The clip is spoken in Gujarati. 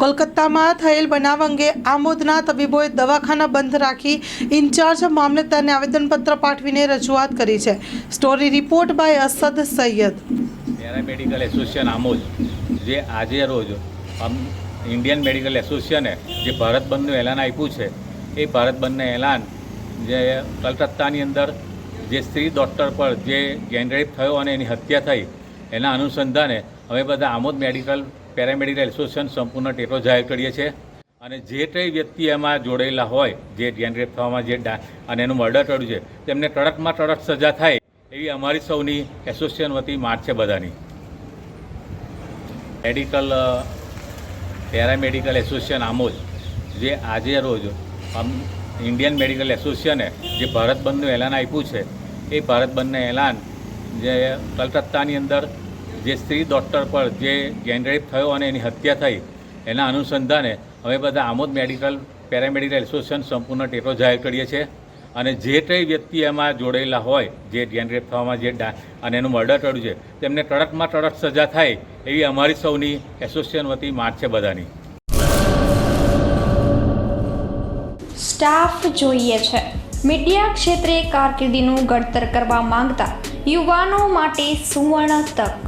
કોલકાતામાં થયેલ બનાવ અંગે આમોદના તબીબોએ દવાખાના બંધ રાખી ઇન્ચાર્જ મામલતદારને આવેદનપત્ર પાઠવીને રજૂઆત કરી છે. Story report by Asad Sayyed. Paramedical association Amod, જે આજે રોજ ઇન્ડિયન મેડિકલ એસોસિએશને જે ભારત બંધનું એલાન આપ્યું છે, એ ભારત બંધને એલાન જે કલકત્તાની અંદર જે સ્ત્રી ડૉક્ટર પર જે ગેંગરેપ થયો અને એની હત્યા થઈ, એના અનુસંધાને અમે બધા આમોદ મેડિકલ, પેરામેડિકલ એસોસિએશન સંપૂર્ણ ટેકો જાહેર કરીએ છીએ. અને જે કંઈ વ્યક્તિ એમાં જોડેલા હોય, જે ગેનરેપ થવામાં, જે અને એનું મર્ડર કર્યું છે, તેમને કડકમાં કડક સજા થાય એવી અમારી સૌની એસોસિએશન વતી માગ છે બધાની. મેડિકલ પેરામેડિકલ એસોસિએશન આમોદ, જે આજે રોજ ઇન્ડિયન મેડિકલ એસોસિએશને જે ભારત બંધનું એલાન આપ્યું છે, એ ભારત બંધને એલાન જે કલકત્તાની અંદર જે સ્ત્રી ડૉક્ટર પર જે ગેંગરેપ થયો અને એની હત્યા થઈ, એના અનુસંધાને અમે બધા આમોદ મેડિકલ પેરામેડિકલ એસોસિએશન સંપૂર્ણ ટેકો જાહેર કરીએ છીએ. અને જે કંઈ વ્યક્તિ એમાં જોડેલા હોય, જે ગેંગરેપ થવામાં જે અને એનું મર્ડર કર્યું છે, તેમને કડકમાં કડક સજા થાય એવી અમારી સૌની એસોસિએશન વતી માગ છે બધાની. સ્ટાફ જોઈએ છે. મીડિયા ક્ષેત્રે કારકિર્દીનું ઘડતર કરવા માંગતા યુવાનો માટે સુવર્ણ તક.